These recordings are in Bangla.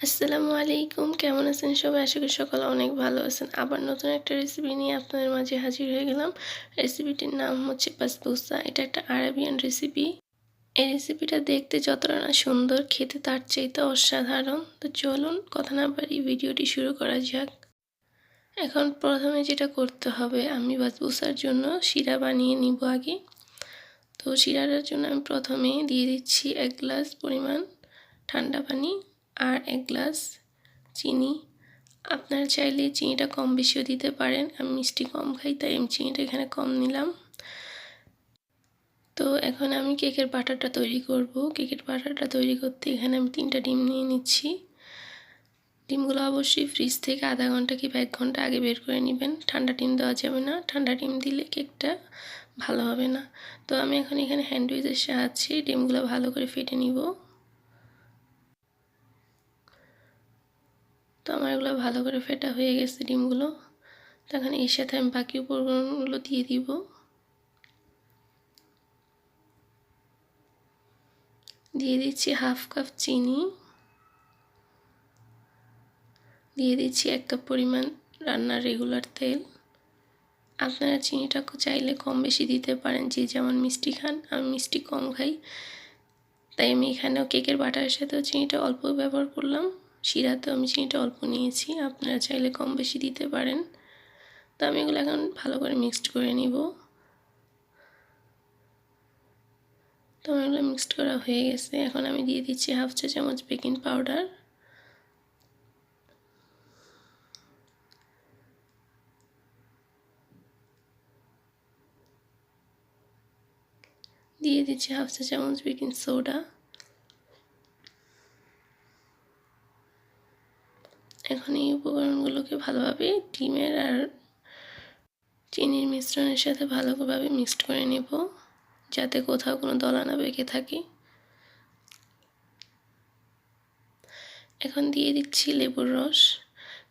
আসসালামু আলাইকুম, কেমন আছেন সবাই? আশা করি সকালে অনেক ভালো আছেন। আবার নতুন একটা রেসিপি নিয়ে আপনাদের মাঝে হাজির হয়ে গেলাম। রেসিপিটির নাম হচ্ছে পাসবুসা এটা একটা আরাবিয়ান রেসিপি এই রেসিপিটা দেখতে যতটা না সুন্দর, খেতে তার চাইতে অসাধারণ। তো চলুন, কথা না পারি ভিডিওটি শুরু করা যাক। এখন প্রথমে যেটা করতে হবে, আমি বাসবুসার জন্য শিরা বানিয়ে নিব আগে। তো শিরাটার জন্য আমি প্রথমে দিয়ে দিচ্ছি এক গ্লাস পরিমাণ ঠান্ডা পানি। আর এক গ্লাস চিনি। আপনারা চাইলে চিনিটা কম বেশিও দিতে পারেন। আমি মিষ্টি কম খাই, তাই আমি চিনিটা এখানে কম নিলাম। তো এখন আমি কেকের বাটারটা তৈরি করব। কেকের বাটারটা তৈরি করতে এখানে আমি তিনটা ডিম নিয়ে নিচ্ছি। ডিমগুলো অবশ্যই ফ্রিজ থেকে আধা ঘণ্টা কিংবা এক ঘণ্টা আগে বের করে নেবেন। ঠান্ডা ডিম দেওয়া যাবে না। ঠান্ডা ডিম দিলে কেকটা ভালো হবে না। তো আমি এখন এখানে হ্যান্ডউইচের সাহায্যে ডিমগুলো ভালো করে ফেটে নিব। তো আমার এগুলো ভালো করে ফেটা হয়ে গেছে ডিমগুলো। তখন এর সাথে আমি বাকি উপকরণগুলো দিয়ে দিব। দিয়ে দিচ্ছি হাফ কাপ চিনি। দিয়ে দিচ্ছি এক কাপ পরিমাণ রান্নার রেগুলার তেল। আপনারা চিনিটা চাইলে কম বেশি দিতে পারেন, যে যেমন মিষ্টি খান, আমি মিষ্টি কম খাই। তাই আমি এখানেও কেকের বাটারের সাথেও চিনিটা অল্প ব্যবহার করলাম। শিরাতেও আমি চিনিটা অল্প নিয়েছি, আপনারা চাইলে কম বেশি দিতে পারেন। তো আমি এগুলো এখন ভালো করে মিক্সড করে নিব। তো আমার এগুলো মিক্সড করা হয়ে গেছে। এখন আমি দিয়ে দিচ্ছি হাফ চা চামচ বেকিং পাউডার দিয়ে দিচ্ছি হাফ চা চামচ বেকিং সোডা এখন এই উপকরণগুলোকে ভালোভাবে ডিমের আর চিনির মিশ্রণের সাথে ভালোভাবে মিক্সড করে নেব, যাতে কোথাও কোনো দলা না বেঁকে থাকে। এখন দিয়ে দিচ্ছি লেবুর রস,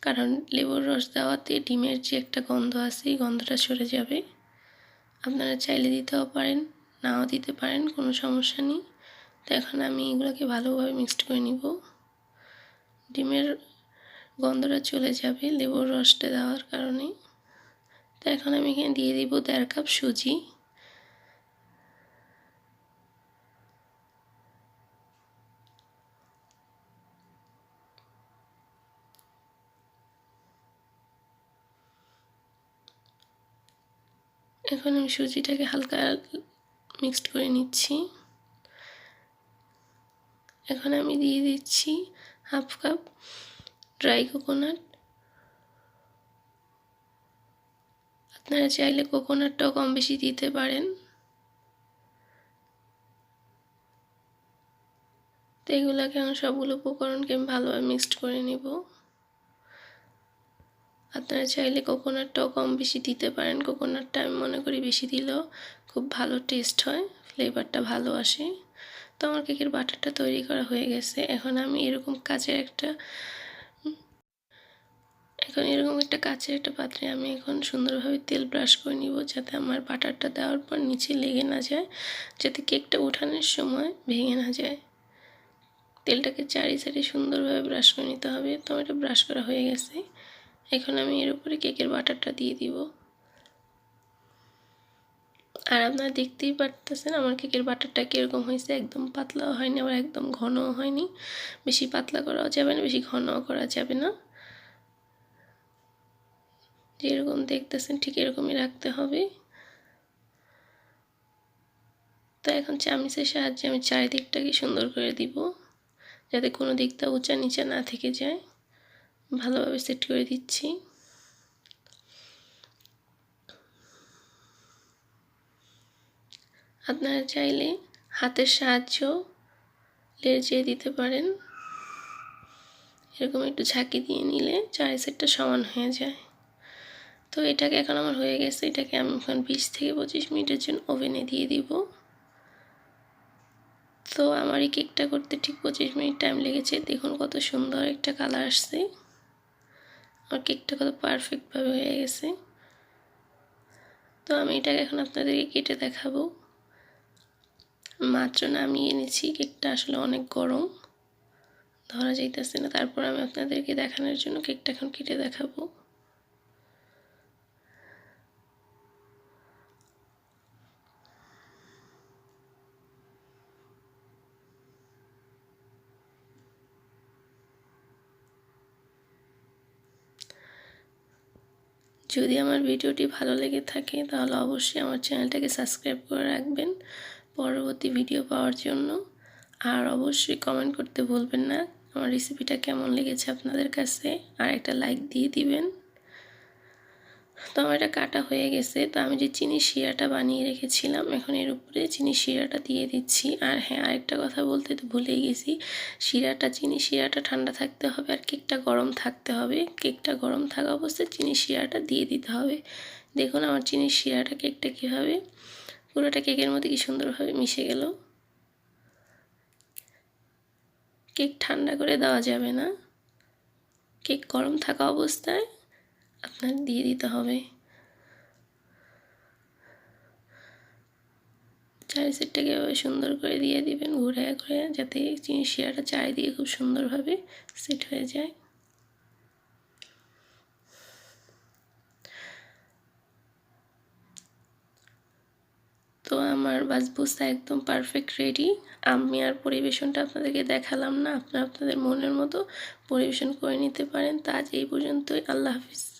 কারণ লেবুর রস দেওয়াতে ডিমের যে একটা গন্ধ আছে, এই গন্ধটা সরে যাবে। আপনারা চাইলে দিতেও পারেন, নাও দিতে পারেন, কোনো সমস্যা নেই। তো এখন আমি এগুলোকে ভালোভাবে মিক্সড করে নিব। ডিমের গন্ধটা চলে যাবে লেবুর রসটা দেওয়ার কারণে তো এখন আমি এখানে দিয়ে দিব দেড় কাপ সুজি। এখন আমি সুজিটাকে হালকা মিক্সড করে নিচ্ছি। এখন আমি দিয়ে দিচ্ছি হাফ কাপ ড্রাই কোকোনাট আপনারা চাইলে কোকোনাটটাও কম বেশি দিতে পারেন। তো এগুলোকে আমি সবগুলো উপকরণকে আমি ভালোভাবে মিক্সড করে নিব। আপনারা চাইলে কোকোনাটটাও কম বেশি দিতে পারেন। কোকোনাটটা আমি মনে করি বেশি দিলেও খুব ভালো টেস্ট হয় ফ্লেভারটা ভালো আসে। তো আমার কেকের বাটারটা তৈরি করা হয়ে গেছে। এখন আমি এরকম কাজের একটা এখন এরকম একটা কাছের একটা পাত্রে আমি এখন সুন্দরভাবে তেল ব্রাশ করে নিব যাতে আমার বাটারটা দেওয়ার পর নিচে লেগে না যায়, যাতে কেকটা উঠানোর সময় ভেঙে না যায়। তেলটাকে চারি চারি সুন্দরভাবে ব্রাশ করে নিতে হবে। তো এটা ব্রাশ করা হয়ে গেছে। এখন আমি এর উপরে কেকের বাটারটা দিয়ে দিব। আর আপনারা দেখতেই পারতেছেন আমার কেকের বাটারটা কীরকম হয়েছে। একদম পাতলাও হয়নি, আবার একদম ঘনও হয়নি। বেশি পাতলা করাও যাবে না, বেশি ঘনও করা যাবে না। যেরকম দেখতেছেন ঠিক এরকমই রাখতে হবে। তো এখন চামিচের সাহায্যে আমি চারিদিকটাকে সুন্দর করে দিব, যাতে কোনো দিকটা উঁচা নিচা না থেকে যায়। ভালোভাবে সেট করে দিচ্ছি। আপনারা চাইলে হাতের সাহায্য লেজে দিতে পারেন। এরকম একটু ঝাঁকি দিয়ে নিলে চারি সেটটা সমান হয়ে যায়। তো এটাকে এখন আমার হয়ে গেছে, এটাকে আমি এখন বিশ থেকে পঁচিশ মিনিটের জন্য ওভেনে দিয়ে দিব। তো আমার এই কেকটা করতে ঠিক পঁচিশ মিনিট টাইম লেগেছে। দেখুন কত সুন্দর একটা কালার আসছে। আমার কেকটা কত পারফেক্টভাবে হয়ে গেছে। তো আমি এটাকে এখন আপনাদেরকে কেটে দেখাবো। মাত্র নামিয়ে এনেছি, কেকটা আসলে অনেক গরম। ধরা যাইতেছে না। তারপর আমি আপনাদেরকে দেখানোর জন্য কেকটা এখন কেটে দেখাবো। যদি আমার ভিডিওটি ভালো লেগে থাকে, তাহলে অবশ্যই আমার চ্যানেলটাকে সাবস্ক্রাইব করে রাখবেন পরবর্তী ভিডিও পাওয়ার জন্য। আর অবশ্যই কমেন্ট করতে ভুলবেন না। আমার রেসিপিটা কেমন লেগেছে আপনাদের কাছে, আর একটা লাইক দিয়ে দিবেন। তো আমার এটা কাটা হয়ে গেছে। তো আমি যে চিনি শিরাটা বানিয়ে রেখেছিলাম, এখন এর উপরে চিনি শিরাটা দিয়ে দিচ্ছি। আর হ্যাঁ আরেকটা কথা বলতে তো ভুলেই গেছি। শিরাটা চিনি শিরাটা ঠান্ডা থাকতে হবে আর কেকটা গরম থাকতে হবে। কেকটা গরম থাকা অবস্থায় চিনি শিরাটা দিয়ে দিতে হবে। দেখুন আমার চিনি শিরাটা কেকটা কীভাবে, পুরোটা কেকের মধ্যে কি সুন্দরভাবে মিশে গেল। কেক ঠান্ডা করে দেওয়া যাবে না। কেক গরম থাকা অবস্থায় আপনার দিয়ে দিতে হবে। চারি সেটটাকে এভাবে সুন্দর করে দিয়ে দিবেন ঘুরে ঘুরে যাতে শিরাটা চারিদিকে খুব সুন্দরভাবে সেট হয়ে যায়। তো আমার বাসবুসা একদম পারফেক্ট রেডি আমি আর পরিবেশনটা আপনাদেরকে দেখালাম না, আপনারা আপনাদের মনের মতো পরিবেশন করে নিতে পারেন। তা আজ এই পর্যন্তই, আল্লাহ হাফিজ।